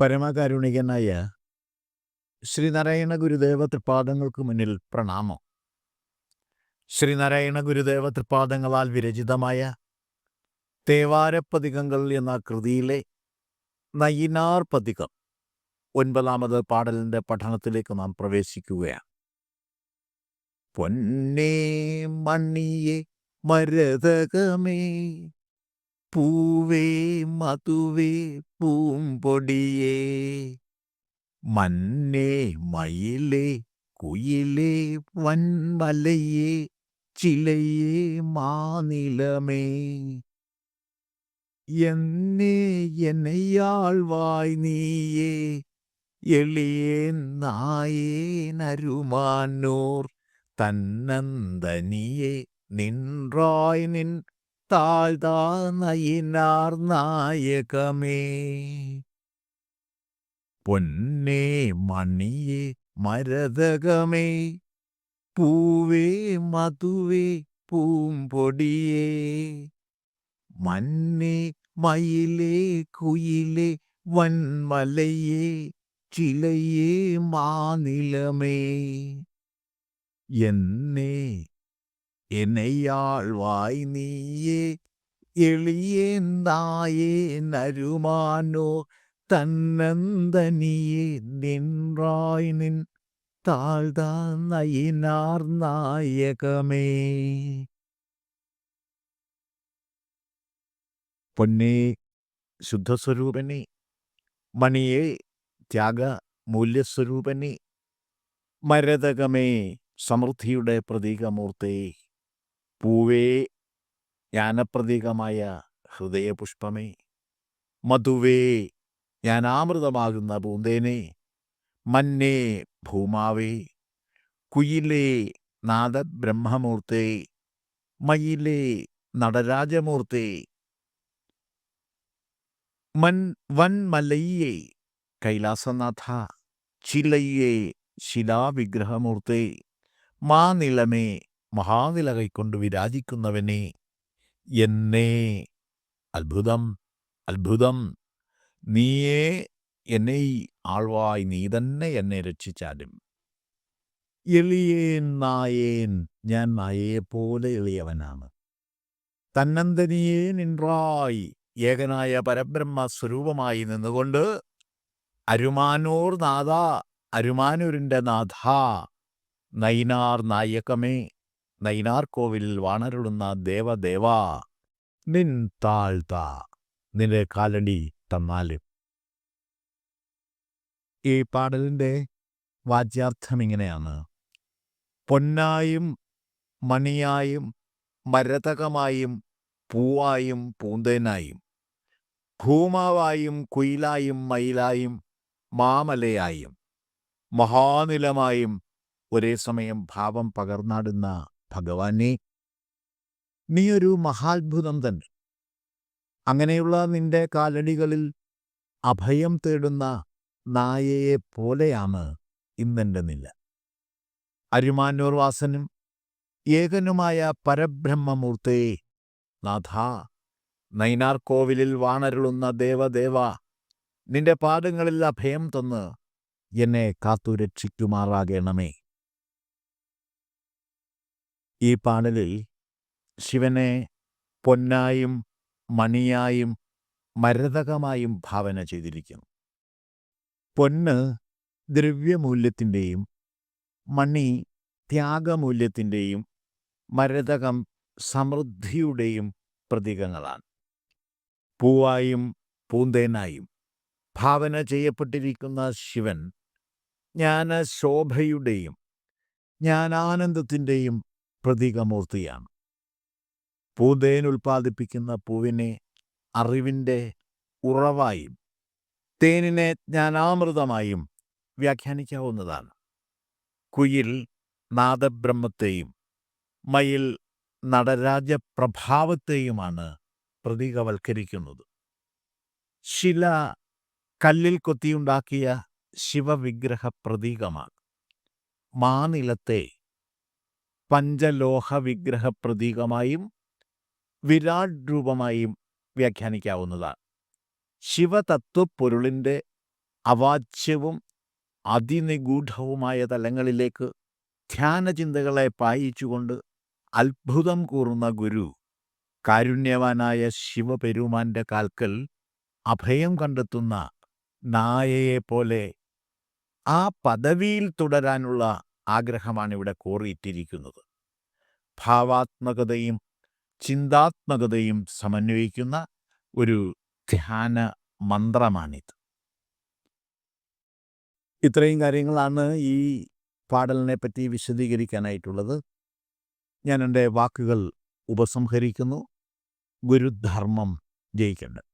പരമകാരുണികനായ ശ്രീനാരായണ ഗുരുദേവ തൃപാദങ്ങൾക്ക് മുന്നിൽ പ്രണാമം. ശ്രീനാരായണ ഗുരുദേവ തൃപാദങ്ങളാൽ വിരചിതമായ തേവാരപ്പതികങ്ങൾ എന്ന കൃതിയിലെ നയിനാർ പതികം ഒൻപതാമത് പാടലിന്റെ പഠനത്തിലേക്ക് നാം പ്രവേശിക്കുകയാണ്. പൊന്നേ മണ്ണിയേ മരതകമേ പൂവേ മധുവേ പൂമ്പൊടിയേ. മന്നേ മയിലേ കുയിലേ വൻമലയേ ചിലയേ മാനിലമേ. എന്നേ എന്നയാൾവായ് നീയേ എളിയേൻ നായേനരുമാനൂർ തന്നന്തനിയെ നിൻറായ് നിൻ താഴ്താ നയിനാർ നായകമേ പൊന്നേ മണിയേ മരതകമേ പൂവേ മധുവേ പൂമ്പൊടിയേ മന്നേ മയിലേ കുയിലേ വൻമലയേ ചിലയേ മാനിലമേ എന്നേ എന്നെയാൾവായ് നീയേ എളിയേന്തായേ നരുമാനോ തന്നന്തനിയെ നിൻറായ് നിൻ താഴ്താ നയിനാർ നായകമേ. പൊന്നേ ശുദ്ധസ്വരൂപനെ മണിയെ ത്യാഗ മൂല്യസ്വരൂപനെ മരതകമേ സമൃദ്ധിയുടെ പ്രതീകമൂർത്തേ. പൂവേ ജ്ഞാനപ്രതീകമായ ഹൃദയപുഷ്പമേ മധുവേ ജ്ഞാനാമൃതമാകുന്ന പൂന്തേനെ മന്നേ ഭൂമാവേ കുയിലേ നാദബ്രഹ്മമൂർത്തേ മയിലേ നടരാജമൂർത്തേ മൻ വൻമലയ്യേ കൈലാസനാഥ ചിലയ്യേ ശിലാവിഗ്രഹമൂർത്തേ മാനിളമേ മഹാനില കൈക്കൊണ്ട് വിരാജിക്കുന്നവനെ എന്നെ. അത്ഭുതം അത്ഭുതം. നീയേ എന്നെ ആൾവായി നീ തന്നെ എന്നെ രക്ഷിച്ചാലും. എളിയേൻ നായേൻ ഞാൻ നായയെപ്പോലെ എളിയവനാണ്. തന്നന്തനിയേ നിൻറായി ഏകനായ പരബ്രഹ്മ സ്വരൂപമായി നിന്നുകൊണ്ട് അരുമാനൂർ നാഥ അരുമാനൂരിന്റെ നാഥ നൈനാർ നായകമേ. നൈനാർ കോവിലിൽ വാണരുളുന്ന ദേവദേവാ നിൻ താഴ്ത്ത നിന്റെ കാലടി തന്നാലും. ഈ പാടലിന്റെ വാച്യാർത്ഥം ഇങ്ങനെയാണ്. പൊന്നായും മണിയായും മരതകമായും പൂവായും പൂന്തേനായും ഭൂമാവായും കുയിലായും മയിലായും മാമലയായും മഹാനിലമായും ഒരേ സമയം ഭാവം പകർന്നാടുന്ന ഭഗവാനെ നീയൊരു മഹാത്ഭുതം തന്നെ. അങ്ങനെയുള്ള നിന്റെ കാലടികളിൽ അഭയം തേടുന്ന നായയെ പോലെയാണ് ഇന്നെന്റെ നില. അരുമാനൂർ വാസനും ഏകനുമായ പരബ്രഹ്മമൂർത്തേ നാഥ നൈനാർ കോവിലിൽ വാണരുളുന്ന ദേവദേവ നിന്റെ പാദങ്ങളിൽ അഭയം തന്ന് എന്നെ കാത്തു രക്ഷിക്കുമാറാകണമേ ഈ പാടലിൽ ശിവനെ പൊന്നായും മണിയായും മരതകമായും ഭാവന ചെയ്തിരിക്കുന്നു. പൊന്ന് ദ്രവ്യമൂല്യത്തിന്റെയും മണി ത്യാഗമൂല്യത്തിന്റെയും മരതകം സമൃദ്ധിയുടെയും പ്രതീകങ്ങളാണ്. പൂവായും പൂന്തേനായും ഭാവന ചെയ്യപ്പെട്ടിരിക്കുന്ന ശിവൻ ജ്ഞാനശോഭയുടെയും ജ്ഞാനാനന്ദത്തിന്റെയും പ്രതീകമൂർത്തിയാണ്. പൂതേൻ ഉൽപ്പാദിപ്പിക്കുന്ന പൂവിനെ അറിവിന്റെ ഉറവായും തേനിനെ ജ്ഞാനാമൃതമായും വ്യാഖ്യാനിക്കാവുന്നതാണ്. കുയിൽ നാദബ്രഹ്മത്തെയും മയിൽ നടരാജ പ്രഭാവത്തെയുമാണ് പ്രതീകവൽക്കരിക്കുന്നത്. ശില കല്ലിൽ കൊത്തിയുണ്ടാക്കിയ ശിവവിഗ്രഹ പ്രതീകമാണ് മാനിലത്തെ പഞ്ചലോഹ വിഗ്രഹ പ്രതീകമായും വിരാട് രൂപമായും വ്യാഖ്യാനിക്കാവുന്നതാണ്. ശിവതത്വപ്പൊരുളിന്റെ അവാച്യവും അതിനിഗൂഢവുമായ തലങ്ങളിലേക്ക് ധ്യാനചിന്തകളെ പായിച്ചുകൊണ്ട് അത്ഭുതം കൂറുന്ന ഗുരു കാരുണ്യവാനായ ശിവപെരുമാന്റെ കാൽക്കൽ അഭയം കണ്ടെത്തുന്ന നായയെപ്പോലെ ആ പദവിയിൽ തുടരാനുള്ള ആഗ്രഹമാണ് ഇവിടെ കോറിയിട്ടിരിക്കുന്നത്. ഭാവാത്മകതയും ചിന്താത്മകതയും സമന്വയിക്കുന്ന ഒരു ധ്യാന മന്ത്രമാണിത്. ഇത്രയും കാര്യങ്ങളാണ് ഈ പാടലിനെ പറ്റി വിശദീകരിക്കാനായിട്ടുള്ളത്. ഞാൻ എന്റെ വാക്കുകൾ ഉപസംഹരിക്കുന്നു. ഗുരുധർമ്മം ജയിക്കേണ്ടത്